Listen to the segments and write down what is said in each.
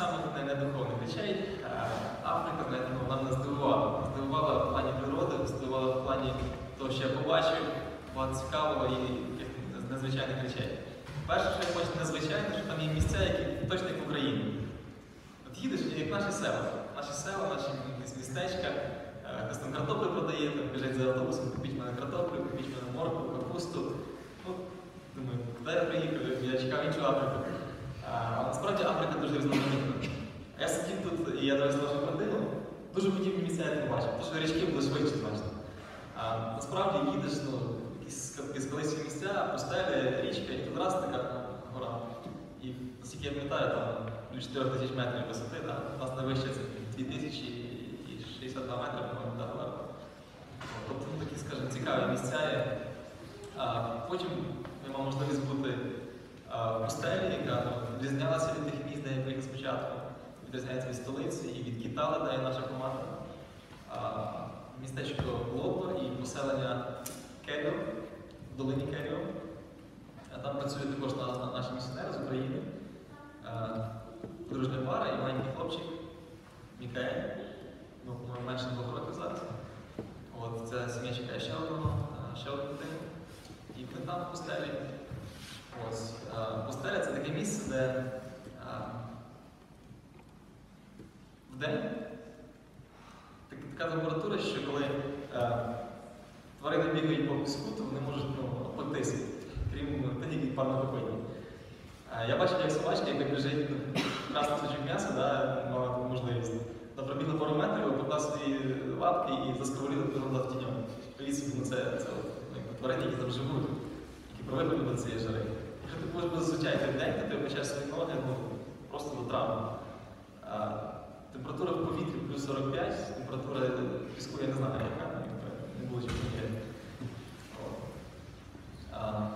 Самих не- недуховних речей. Африка, знаєте, ну, вона мене здивувала. Здивувала в плані природи, здивувала в плані того, що я побачив, багато цікавого і незвичайних речей. Перше, що я бачу незвичайне, що там є місця, які точно як в Україні. От їдеш, як наші села, наші села, наші містечка, е, хтось там картоплю продає, там біжить за автобусом, купіть мене картоплю, купіть мене морку, капусту. Ну, думаю, куди я приїхав, я чекав іншу Африку. А, а насправді Африка дуже різноманітна. Я сидів тут, і я дивився нашу родину, дуже подібні місця я не бачив, тому що річки були швидше значно. А насправді їдеш, ну, якісь скалисті місця, пустелі, річка, і тут раз така гора. І наскільки я пам'ятаю, там до 4 тисяч метрів висоти, у нас найвище це 2062 метри, по-моєму, да, вверх. Тобто ну, такі, скажімо, цікаві місця є. А, потім я мав можливість бути а, в пустелі, яка відрізнялася від тих міст, де я приїхав спочатку. Від столиці і від Кітала, де є наша команда. Містечко Лобо і поселення Керіо, в долині Керіо. А Там працює також на, на, наші місіонери з України. А, Подружня пара і маленький хлопчик Мікаель. Ну, менше двох років зараз. От, сім'я чекає ще одного, ще одну дитину. І там в пустелі. Ось. а, це таке місце, де а, вдень так- така температура, що коли е, тварини бігають по піску, то вони можуть ну, обпектися, крім тих, які парнокопитні. Е, Я бачив, як собачка, яка біжить ну, красний кусочок м'яса, да, мала таку можливість. Вона пробігла пару метрів, опекла свої лапки і заскроволіла назад в тіньом. Собі, ну це, це ну, тварини, які там живуть, які привикли до цієї жари. Якщо ти будеш взуття і день, ти опечеш свої ноги ну, просто до травми. Температура в повітрі плюс 45, температура піску я не знаю, яка не було. От. А,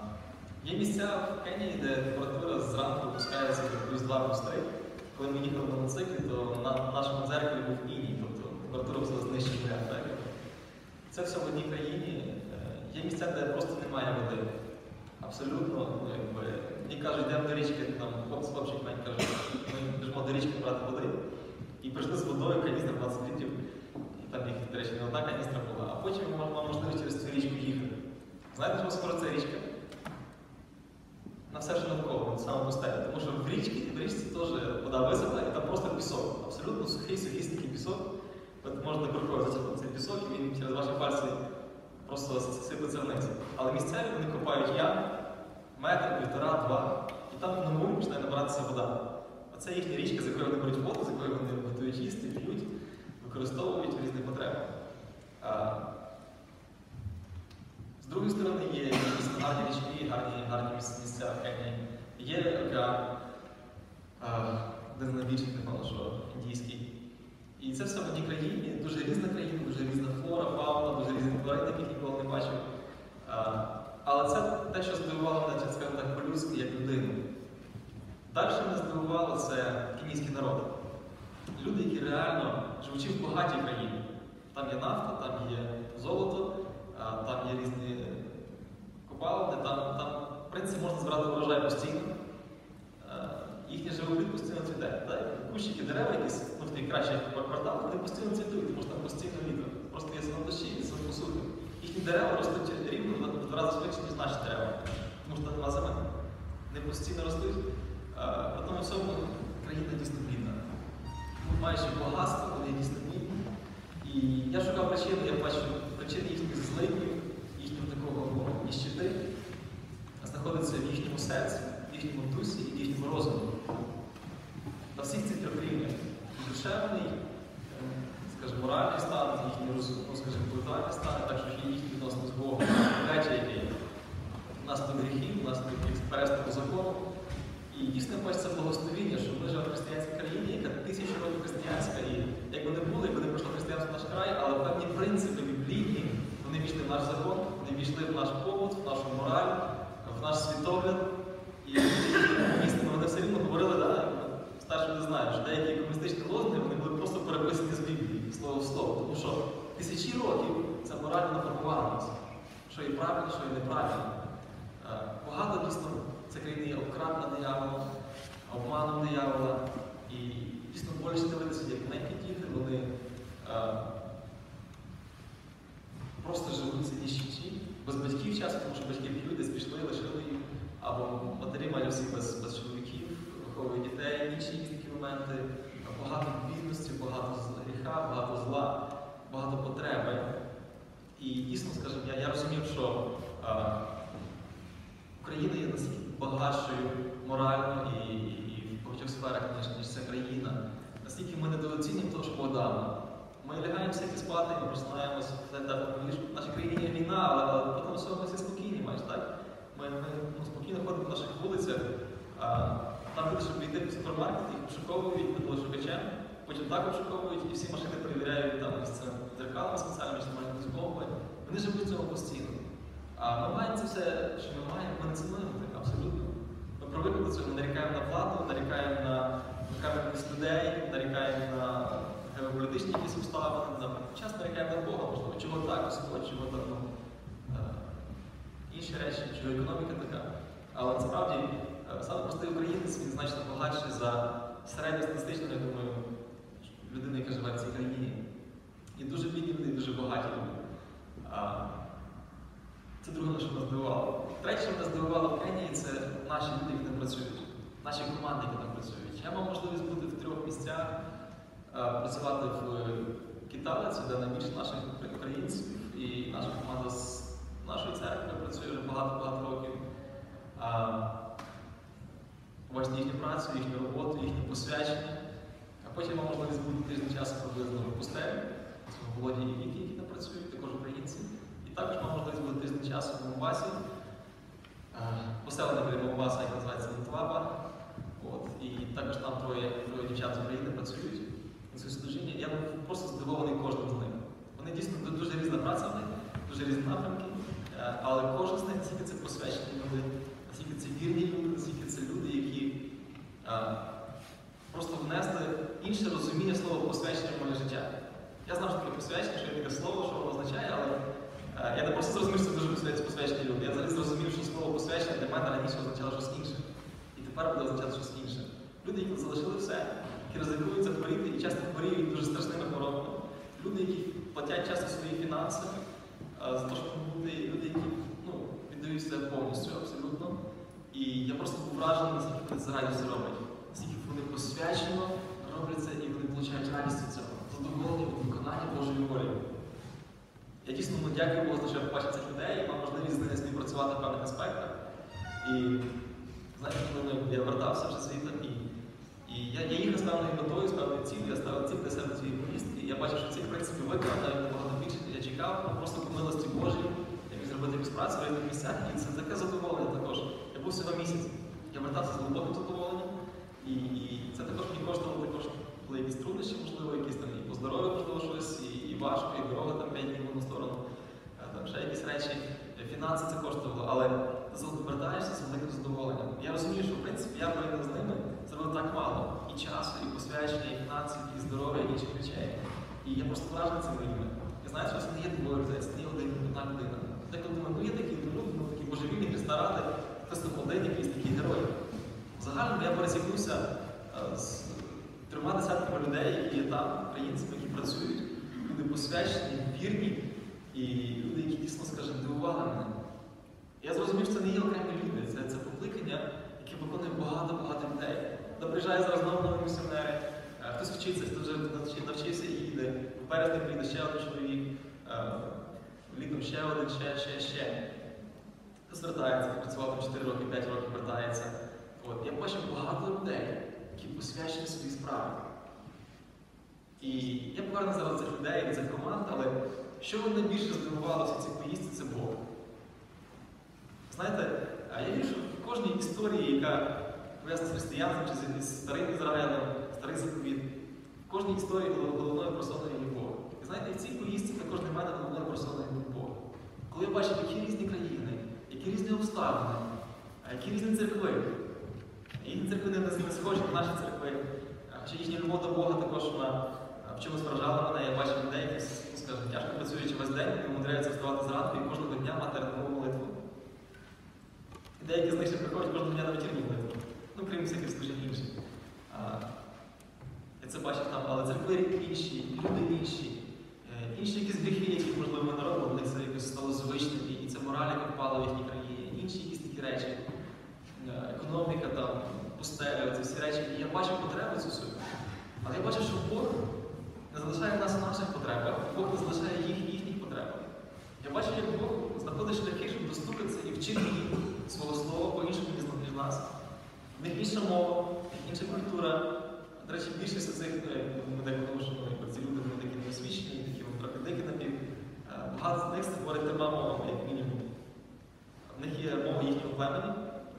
Є місця в Кенії, де температура зранку опускається до плюс 2 плюс 3. Коли ми їхали на мотоциклі, то на нашому дзеркалі був іній, тобто температура була нижче нуля. Це все в одній країні. Е, Є місця, де просто немає води. Абсолютно, якби, мені кажуть, йдемо до річки, там хлопець хлопчик мені каже, ми біжимо до річки брати води. І прийшли з водою каністра 20 літрів, і там їх, до речі, не одна каністра була, а потім ми мали можливість через цю річку їхати. Знаєте, що скоро ця річка? На все ж навколо, на самому пустелі. Тому що в річці, в річці теж вода висохла, і там просто пісок. Абсолютно сухий, сухістикий пісок. Ви можете рукою зачепити цей пісок, і він через ваші пальці просто сипеться вниз. Але місцеві вони копають ям, метр, півтора, два, і там на нуль починає набиратися вода. Оце їхня річка, з якої вони беруть воду, з якої вони готують їсти, п'ють, використовують в різних потребах. А, З другої сторони є дійсно гарні річки, гарні, гарні місця в Кенії. Є океан, один з найбільших, напевно, що індійський. І це все в одній країні, дуже різна країна, дуже різна флора, фауна, дуже різні тварини, яких ніколи не бачив. Але це те, що здивувало мене, скажімо так, по-людськи, як людину. Далі мене здивувало це кенійський народ. Люди, які реально живучи в багатій країні. Там є нафта, там є золото, там є різні копалини, там, там в принципі, можна збирати урожай постійно. Е, Їхній живоплід постійно цвіте. Кущики, дерева якісь, ну, в тих кращих кварталах, вони постійно цвітуть, тому що там постійно літо. Просто є дощі, є село. Їхні дерева ростуть рівно в два рази швидше, ніж наші дерева. Тому що там нема зими. Вони постійно ростуть. Е, тому всьому країна дійсно бідна. Ну, Маючи багатство, вони дійсно. І я шукав причини, я бачу причини їхніх злиднів, їхнього такого ніщити, знаходиться в їхньому серці, в їхньому дусі і в їхньому розумі. На всіх цих рівнях. Душевний, е, скажімо, моральний стан, їхній розум, ну, скажімо, стан, також і їхні відносини з Богом, Це благословіння, що ми живемо в християнській країні, яка тисячі років християнська, і якби не були, якби не пройшло християнство в наш край, але певні принципи біблійні, вони війшли в наш закон, вони війшли в наш побут, в нашу мораль, в наш світогляд. І комуністами вони все рівно говорили, да, старші не знають, що деякі комуністичні лозунги вони були просто переписані з Біблії, слово в слово. Тому що тисячі років ця мораль наформувала нас, що і правильно, що і неправильно. Е, Багато дійсно це країни є обкрадена дияволом, обманом диявола. І дійсно боляче дивитися, як маленькі діти, вони е, просто живуть ці ніщиті, без батьків часто, тому що батьки десь пішли, лишили їх, або матері майже всі без, без чоловіків, виховують дітей, інші якісь такі моменти, багато бідності, багато гріха, багато зла, багато потреби. І дійсно, скажімо, я, я розумів, що е, Україна є настільки багатшою морально і, сферах, ніж, ніж ця країна. Наскільки ми недооцінюємо того, що Бог дав нам. Ми лягаємо всякі спати, ми просинаємося в в нашій країні війна, але, але потім все ми всі спокійні майже, так? Ми, ми ну, спокійно ходимо по наших вулицях, а, там люди, щоб йти в супермаркет, їх обшуковують металошукачем, потім так обшуковують і всі машини перевіряють там з цим дзеркалами спеціальними, що мають збомби. Вони живуть в цьому постійно. А ми маємо це все, що ми маємо, ми не цінуємо так, абсолютно. До цього, нарікаємо на владу, нарікаємо на кам'яність людей, нарікаємо на геополітичні якісь обставини, на часто нарікаємо на Бога, можливо, чого так, Господь, чого так, е, інші речі, чого економіка така. Але насправді е, саме простий українець він значно багатший за середньостатистичну, я думаю, людину, яка живе в цій країні. І дуже бідні люди, і дуже багаті люди. Це друге, що нас здивувало. Третє, що нас здивувало в Кенії, це наші люди, які там працюють, наші команди, які там працюють. Я мав можливість бути в трьох місцях, е, працювати в Киталиці, де найбільше наших українців, і наша команда з нашої церкви працює вже багато-багато років. Побачити їхню працю, їхню роботу, їхнє посвячення. А потім мав можливість бути тиждень часу приблизно в пустелі, в Володі і Вікі, які там працюють, також українці. Також мав можливість бути тиждень часу в Мумбасі, поселення біля Мумбаса, яке називається Нтваба. От, і також там троє, троє дівчат з України працюють на цьому служінні. Я був просто здивований кожним з них. Вони дійсно дуже різна праця в них, дуже різні напрямки, е, але кожен з них наскільки це посвячені люди, наскільки це вірні люди, наскільки це люди, які е, просто внесли інше розуміння слова посвячення в моє життя. Я знав, що таке посвячення, що є таке слово, що воно означає, але е, я не просто зрозумів, що це дуже посвя- посвячені люди. Я взагалі зрозумів, що слово посвячення для мене раніше означало щось інше. І тепер буде означати щось інше. Люди, які залишили все, які ризикують захворіти і часто хворіють дуже страшними хворобами. Люди, які платять часто свої фінанси е, за люди, які ну, віддають все повністю абсолютно. І я просто був вражений, наскільки вони це радістю роблять, наскільки вони посвячено роблять це і вони отримують радість від цього, задоволення від виконання Божої волі. Я дійсно ну, дякую Богу, що я побачив цих людей мав можливість з ними співпрацювати в певних аспектах. І знаєте, коли я вертався вже звідти, і, і я, я їхав з певною метою, з певною цілею, я ставив ціль для себе цієї поїздки, я бачив, що цих в принципі виконав навіть набагато більше, я чекав, ну, просто по милості Божій, я міг зробити якусь працю в різних місцях, і це таке задоволення також. Я був всього місяць. Я вертався з глибоким задоволенням, і, і це також мені коштувало також були якісь труднощі, можливо, якісь там і по здоров'ю, можливо, щось, і, і важко, і дорога там 5 днів в одну сторону, а там ще якісь речі, Е, фінанси це коштувало, але ти повертаєшся з великим задоволенням. Я розумію, що в принципі я порівняно з ними зробив так мало і часу, і посвячення, і фінансів, і здоров'я, і інших речей. І я просто вражений цими людьми. Я знаю, що це не є двоє людей, це не є один, одна людина. Деколи думаю, ну є такі люди, ну такі божевільні Христа ради, хтось один, якийсь такий герой. В загальному я пересікнувся е, з трьома десятками людей, які є там, українцями, які працюють, люди посвячені, вірні, і люди, які дійсно, скажімо, дивували мене. Я зрозумів, що це не є окремі люди, це, це покликання, яке виконує багато-багато людей. Приїжджає зараз знову нові місіонери, хтось вчиться, хтось вже навчився і їде. В березні приїде ще один чоловік, е, літом ще один, ще, ще, ще. Хтось вертається, працював 4 роки, 5 років вертається. От, я бачив багато людей, які посвячені свої справи. І я поверну зараз цих людей цих команд, але що мене найбільше здивувало в цій поїздці, це Бог. Знаєте, я вижу в кожній історії, яка пов'язана з християнством чи з старим Ізраїлем, старий заповіт, в кожній історії голов- головною персоною є Бог. І знаєте, в цій поїздці також для мене головною персоною був Бог. Коли я бачив, які різні країни, які різні обставини, які різні церкви. Їхні церкви не, схожі на наші церкви. Хоча їхня любов до Бога також вона в чомусь вражала мене. Я бачив людей, які, ну, скажімо, тяжко працюючи весь день, вони умудряються вставати зранку і кожного дня мати ранкову молитву. І деякі з них ще приходять кожного дня на вечірню молитву. Ну, крім всяких служінь інших. Я це бачив там, але церкви інші, люди інші, е, інші якісь гріхи, які, можливо, ми робимо, в це якось стало звичним, і ця мораль, яка впала в їхній країні, інші якісь такі речі, Е, економіка, там, пустеля, ці всі речі. І я бачив потребу цю всю. Але я бачив, що Бог не залишає нас в наших потребах, Бог не залишає їх їхніх потребах. Я бачив, як Бог знаходить шляхи, щоб достукатися і вчити їх свого слова по-іншому, ніж нас. В них інша мова, інша культура. До речі, більшість з цих, е, що ну, ці люди вони такі неосвічені, такі трохи дикі напів. Е, Багато з них говорить трьома мовами, як мінімум. В них є мова їхнього племені,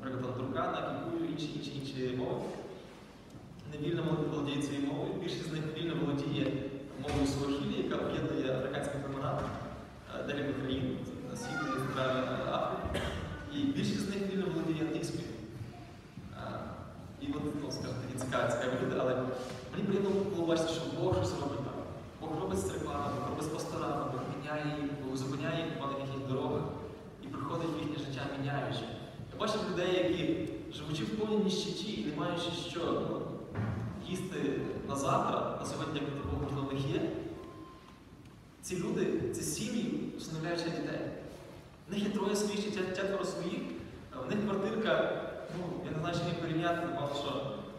наприклад, туркана, кікую, інші, інші, інші мови. Невільно володіє цією мовою. Більшість з них вільно володіє мовою Суахілі, яка об'єднує африканські племена е, декількох країн східної і центральної Африки. І більшість з них вільно володіє англійською. Е, І от, ну, скажімо, такі цікаві, цікаві люди, але мені приємно було бачити, що Бог щось робить так. Бог робить з церквами, Бог робить з пасторами, Бог міняє їх, Бог зупиняє їх на їхніх дорогах і приходить в їхнє життя міняючи. Я бачив людей, які, живучи в повній ніщиті і не маючи що ну, їсти на завтра, на сьогодні, як такого можливо в них є, ці люди, ці сім'ї усиновляють ще дітей. В них є троє своїх четверо своїх, в них квартирка, ну, я не знаю, чи їх порівняти, мало що,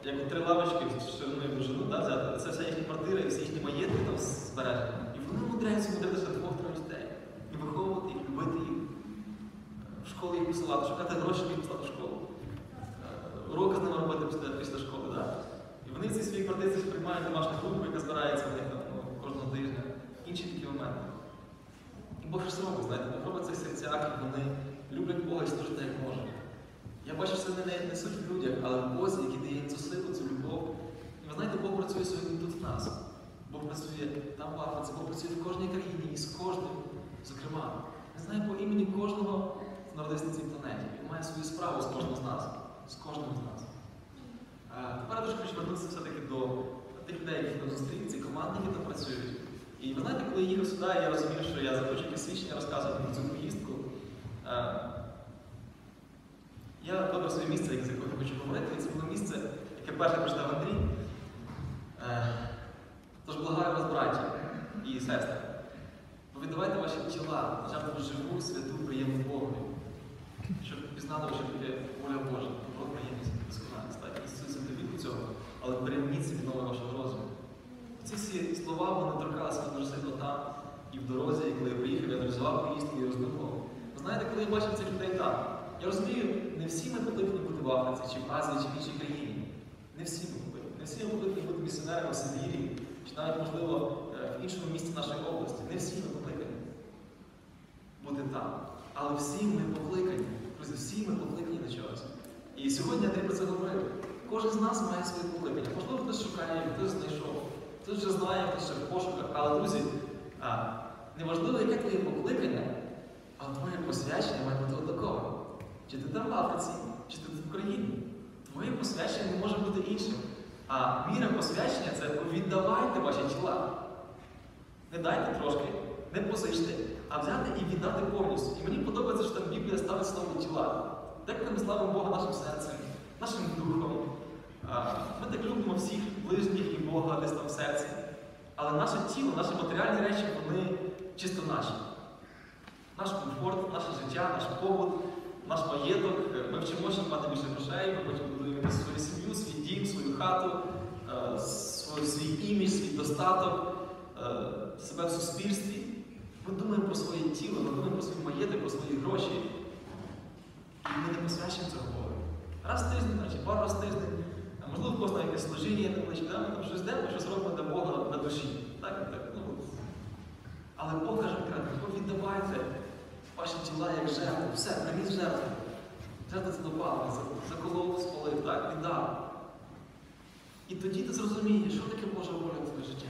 як три лавочки з шириною довжину, да, взяти. Це вся їхня квартира і всі їхні маєтки там збережені. І вони мудряються мудрити ще двох-трьох дітей. І виховувати їх, любити їх, в школу їх посилати, шукати гроші, щоб послати в школу. Е, Уроки з ними робити після, після школи. Да? І вони в цій своїй квартирці приймають домашню групу, яка збирається в них ну, кожного тижня. Інші такі моменти. І Бог щось робить, знаєте, Бог робить цих серцях, і вони люблять Бога і служать як можуть. Я бачу, що це не, не суть в людях, але в Бозі, який дає цю силу, цю любов. І ви знаєте, Бог працює сьогодні тут в нас. Бог працює там в Африці, Бог працює в кожній країні і з кожним, зокрема. Він знає по імені кожного, народився на цій планеті. Він має свою справу з кожним з нас. З кожним з нас. Е, Тепер дуже хочу вернутися все-таки до тих людей, які там зустрів, ці команди, які там працюють. І ви знаєте, коли я їхав сюди, я розумів, що я захочу якесь свідчення розказувати про цю поїздку. Е, Я вибрав своє місце, якого я хочу говорити, і це було місце, яке перше прочитав Андрій. Е, Тож благаю вас, браті і сестри, повіддавайте ваші тіла, жертву живу, святу, приємну Богу, щоб пізнали, що таке воля Божа, добро, приємність, досконалість. Так, і стосується тобі цього, але переміться від нового вашого розуму. Ці всі слова вони торкалися дуже сильно там і в дорозі, і коли я приїхав, я аналізував поїздки і роздумував. Ви знаєте, коли я бачив цих людей там, я розумію, не всі ми покликані бути в Африці, чи в Азії, чи в іншій країні. Не всі ми покликані. Не всі ми покликані бути місіонерами в Сибірі, чи навіть, можливо, е, в іншому місті нашої області. Не всі ми покликані бути там. Але всі ми покликані. Друзі, всі ми покликані до чогось. І сьогодні Андрій про це говорив. Кожен з нас має своє покликання. Можливо, хтось шукає, хтось знайшов, хтось вже знає, хтось ще в пошуках. Але, друзі, а, неважливо, яке твоє покликання, а твоє посвячення має бути однакове. Чи ти там в Африці, чи ти в Україні. Твоє посвячення не може бути іншим. А віра посвячення це віддавайте ваші тіла. Не дайте трошки, не позичте, а взяти і віддати повністю. І мені подобається, що там Біблія ставить слово тіла. Деколи ми славимо Бога нашим серцем, нашим духом. Ми так любимо всіх ближніх і Бога десь там в серці. Але наше тіло, наші матеріальні речі, вони чисто наші. Наш комфорт, наше життя, наш побут, наш маєток. Ми вчимо, мати більше грошей, ми хочемо будувати свою сім'ю, свій дім, свою хату, е, свій, свій імідж, свій достаток, е, себе в суспільстві. Ми думаємо про своє тіло, ми думаємо про свій маєток, про свої гроші. І ми не посвячуємо цього Богу. Раз в тиждень, чи пару раз в тиждень, а можливо, в кожного якесь служіння, невеличке, да, ми там щось йдемо, щось робимо для Бога на душі. Так, так, ну. Але Бог каже ви віддавайте ваші тіла як жертву, все, прийміть жертву. Це допалення, заколов, спалив, так, віддав. І тоді ти зрозумієш, що таке Божа воля в твоє життя.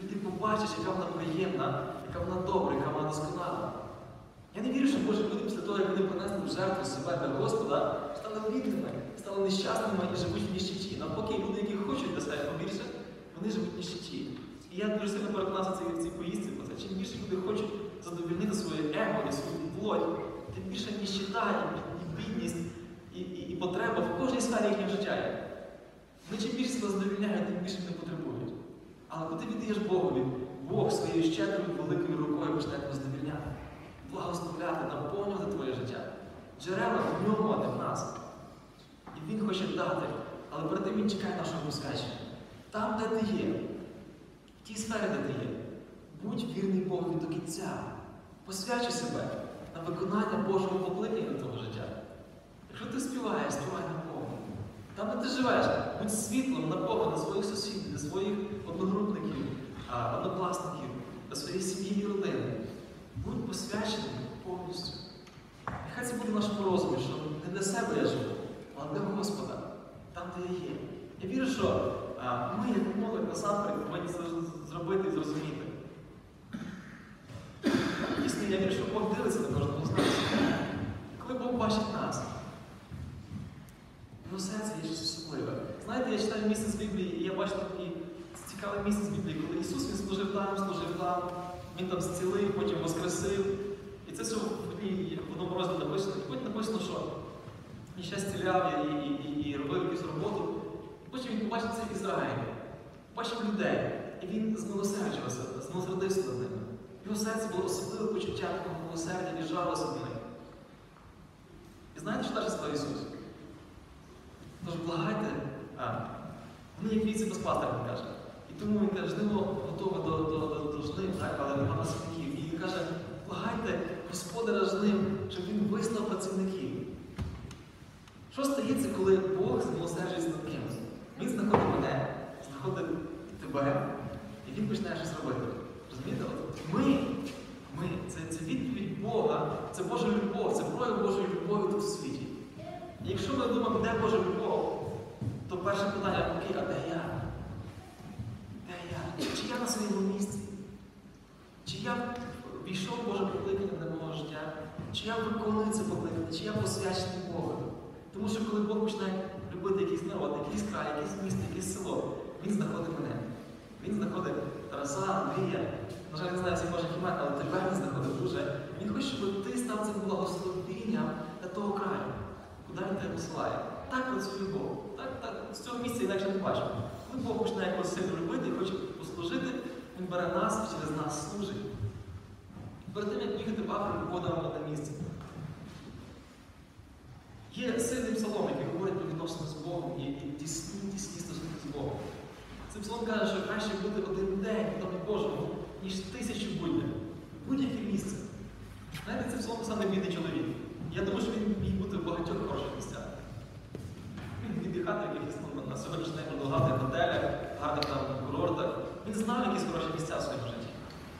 Ти побачиш, яка вона приємна, яка вона добра, яка вона досконала. Я не вірю, що Божі люди після того, як вони принесли в жертву себе для Господа, стали бідними, стали нещасними і живуть в ніщиті. Навпаки, люди, які хочуть достати побільше, вони живуть в ніщиті. І я дуже сильно переконався в цій, поїздці, це чим більше люди хочуть задовольнити своє его і свою плоть, тим більше ніщита, і, бідність, і, і, і потреба в кожній сфері їхнього життя. Вони чим більше себе задовільняють, тим більше не потребують. Але коли ти віддаєш Богові, Бог своєю щедрою великою рукою почне тебе задовільняти, благословляти, наповнювати твоє життя. Джерела в ньому, а не в нас. І Він хоче дати, але перед тим він чекає нашого посвячення. Там, де ти є, в тій сфері, де ти є, будь вірний Богові до кінця. Посвячуй себе на виконання Божого покликання твого життя. Якщо ти співаєш, співай на Бога. Там, де ти живеш, будь світлом на Бога, на своїх сусідів, для своїх одногрупників, однокласників, для своєї сім'ї і родини. Будь посвяченим повністю. Нехай це буде нашому розумі, що не для себе я живу, а для Господа, там, де я є. Я вірю, що ми, як молодь, насамперед, повинні це зробити і зрозуміти. Дійсно, я вірю, що Бог дивиться на кожного з нас. Коли Бог бачить нас, його серце є щось особливе. Знаєте, я читаю місце з Біблії, і я бачу такий цікавий місце з Біблії, коли Ісус він служив там, служив там, Він там зцілив, потім воскресив. І це все в одному розділі написано. І потім написано, що він ще зціляв і, і, і, і робив якусь роботу. Потім він побачив це в Ізраїлі, побачив людей, і він змилосерджувався, змилосердився над ними. Його серце було особливе почуття такого милосердя і жалості до них. І знаєте, що далі сказав Ісус? Тож благайте, а, вони як війці без пастора, каже. Тому він каже, жниво готове до, до, до, до жнив, так, але нема працівників. І він каже, благайте господаря жнив, щоб він вислав працівників. Що стається, коли Бог змилосерджується над кимось? Він знаходить мене, знаходить тебе, і він починає щось робити. Розумієте? От ми, ми це, це відповідь Бога, це Божа любов, це прояв Божої любові тут у світі. І якщо ми думаємо, де Божа любов, то перше питання, окей, а де я? Чи, я на своєму місці? Чи я війшов Боже покликання для мого життя? Чи я виконую це покликання, чи я посвячений Богу? Тому що коли Бог починає любити якийсь народ, якийсь край, якесь місто, якесь село, Він знаходить мене. Він знаходить Тараса, Андрія. На жаль, не знаю всіх ваших імен, але тебе він знаходить дуже. Він хоче, щоб ти став цим благословенням для того краю, куди він тебе посилає. Так працює Бог. Так, так, з цього місця інакше не бачимо. Коли Бог починає когось сильно любити і хоче послужити, він бере нас і через нас служить. Перед тим, як їхати в Африку, подав на місце. Є сильний псалом, який говорить про відносини з Богом і, тісні, тісні стосунки з Богом. Цей псалом каже, що краще бути один день в домі Божому, ніж тисячу буднях. Будь-яке місце. Знаєте, цей псалом писав бідний чоловік. Я думаю, що він міг бути в багатьох хороших місцях. Він віддихати в якихось на сьогоднішній день продовгати готелях, гарних там курортах. Він знав якісь хороші місця в своєму житті.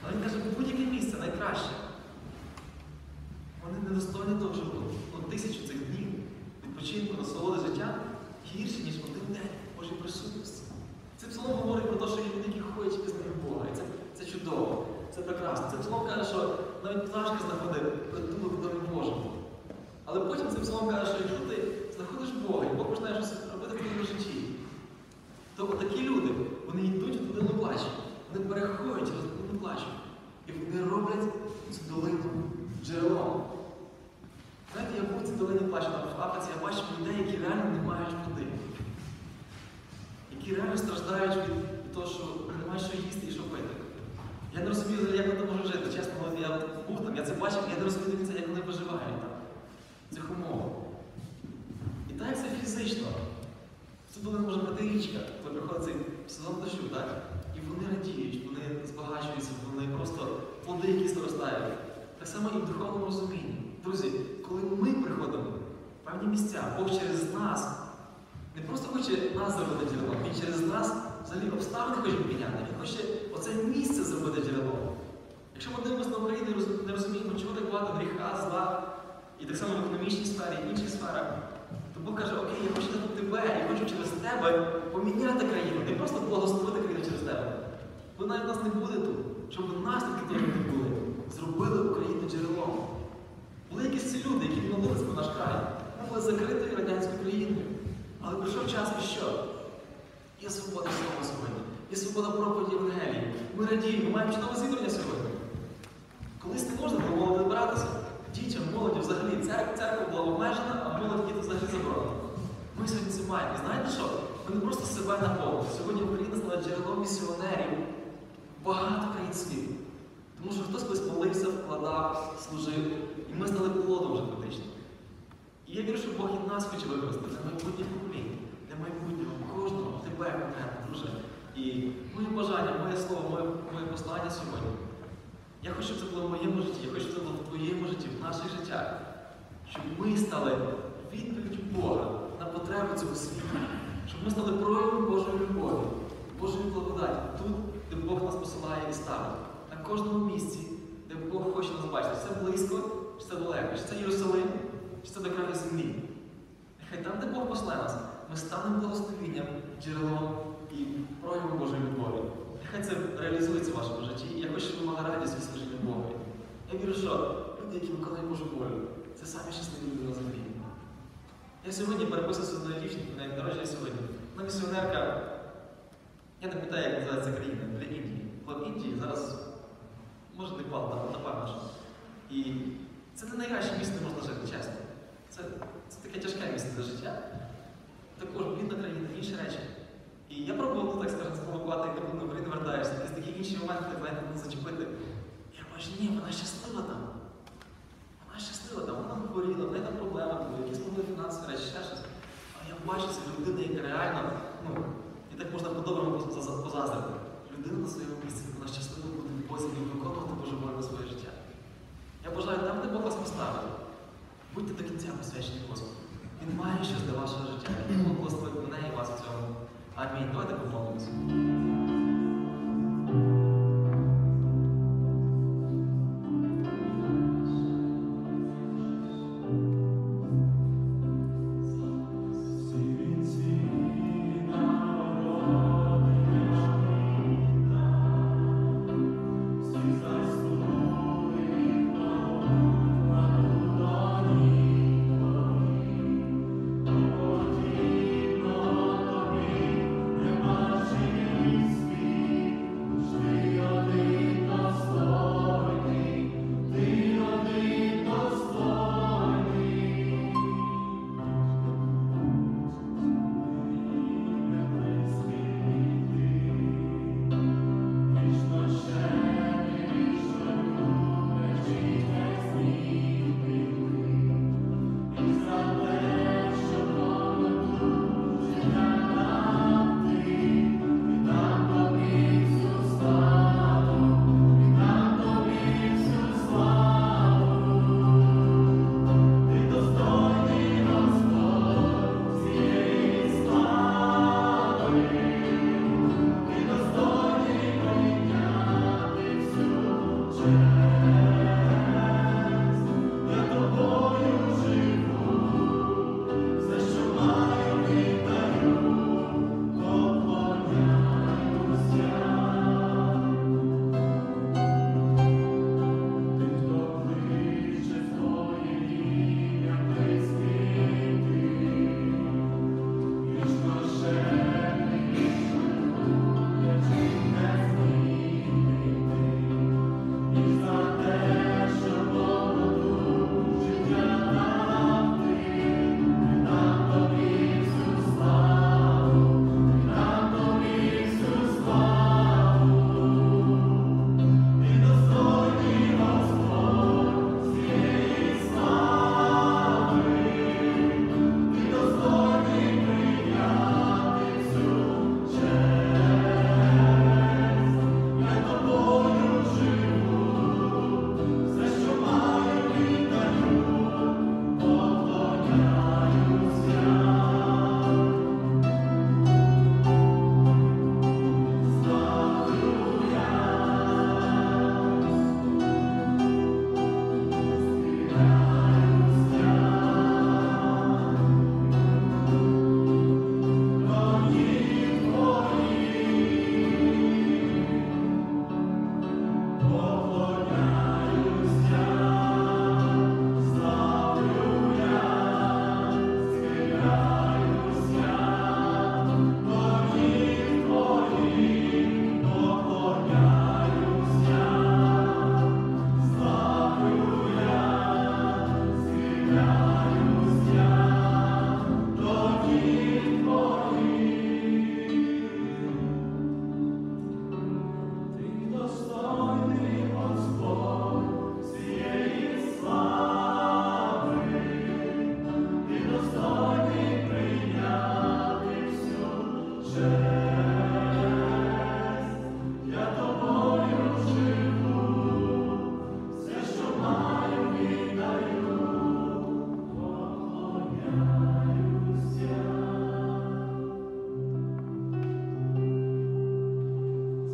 Але він каже, будь-яке місце найкраще. Вони недостойні того, щоб ну, тисячу цих днів відпочинку, насолоди життя гірше, ніж один день Божій присутності. Цей псалом говорить про те, що є люди, які ходять і знають Бога. І це, це чудово, це прекрасно. Цей псалом каже, що навіть пташка знаходить притулок в домі Божому. Але потім цей псалом каже, що якщо ти знаходиш Бога, і Бог починає щось робити в твоєму житті, то такі люди, вони йдуть в долину плачу. Вони переходять через долину плачу. І вони роблять цю долину джерелом. Знаєте, я був в цій долині плачу там в Африці, я бачив людей, які реально не мають води. Які реально страждають від, від того, що не мають що їсти і що пити. Я не розумію, як вони там можуть жити. Чесно, от я був там, я це бачив, я не розумію до кінця, як вони виживають там, в цих умовах. І так це фізично. Тут долину може прийти річка, коли приходить цей сезон дощу, так? І вони радіють, вони збагачуються, вони просто плоди якісь зростають. Так само і в духовному розумінні. Друзі, коли ми приходимо в певні місця, Бог через нас не просто хоче нас зробити джерелом, Він через нас взагалі обставини хоче поміняти. Він хоче оце місце зробити джерелом. Якщо ми дивимося на Україну не розуміємо, чого так багато гріха, зла, і так само в економічній сфері, і інших сферах. Бог каже, окей, я хочу дати тебе, я хочу через тебе поміняти країну, не просто благословити країну через тебе. Бо навіть нас не буде тут, щоб наслідки того не були. Зробили Україну джерелом. Були якісь люди, які молились про наш край. Ми були закритою радянською країною. Але прийшов час і що? Є свобода слова сьогодні, є свобода проповіді Євангелії. Ми радіємо, маємо чудове зібрання сьогодні. Колись не можна було вибиратися. Дітям, молоді взагалі церква, церква була обмежена, молодь діти взагалі заборонена. Ми сьогодні це маємо. І знаєте що? Ми не просто себе наповнили. Сьогодні Україна стала джерелом місіонерів багато країн світу. Тому що хтось колись молився, вкладав, служив, і ми стали плодом вже фактично. І я вірю, що Бог і нас хоче використати для майбутніх поколінь, для майбутнього, кожного, тебе конкретно, друже. І моє бажання, моє слово, моє, моє послання сьогодні. Я хочу, щоб це було в моєму житті, я хочу, щоб це було в твоєму житті, в наших життях. Щоб ми стали відповіддю Бога на потреби цього світу. Щоб ми стали проявом Божої любові, Божої благодаті. Тут, де Бог нас посилає і ставить. На кожному місці, де Бог хоче нас бачити. Чи це близько, чи це далеко, чи це Єрусалим, чи це до краю землі. Нехай там, де Бог пошле нас, ми станемо благословінням, джерелом і проявом Божої любові. Нехай це реалізується в вашому житті. Я хочу, щоб ви мали радість від служіння Богу. Я вірю, що люди, які виконують Божу волю, це самі щасливі люди на землі. Я сьогодні переписався з одною дівчинкою, навіть народження сьогодні. Вона місіонерка, я не пам'ятаю, як називається країна, для Індії. Бо в Індії зараз, може, Непал, там, напевно. І це не найкраще місце, можна жити, чесно. Це, це таке тяжке місце для життя. Також бідна країна, інші речі. І я пробував, так скажемо, спровокувати, як ти Україну вертаєшся, якісь такі інші моменти, ну, зачепити. Я бачу, ні, вона щаслива там. Вона щаслива там, вона хворіла, в неї там проблеми були, якісь були фінансові речі, ще щось. А я бачу це людина, яка реально, ну, і так можна по-доброму поза- позаздрити. Людина на своєму місці, вона щаслива буде в Бозі і виконувати Божу волю своє життя. Я бажаю там, де Бог вас поставив. Будьте до кінця посвячені Господу. Він має щось для вашого життя. Він благословить мене і вас в цьому. Амінь. Давайте помолимося.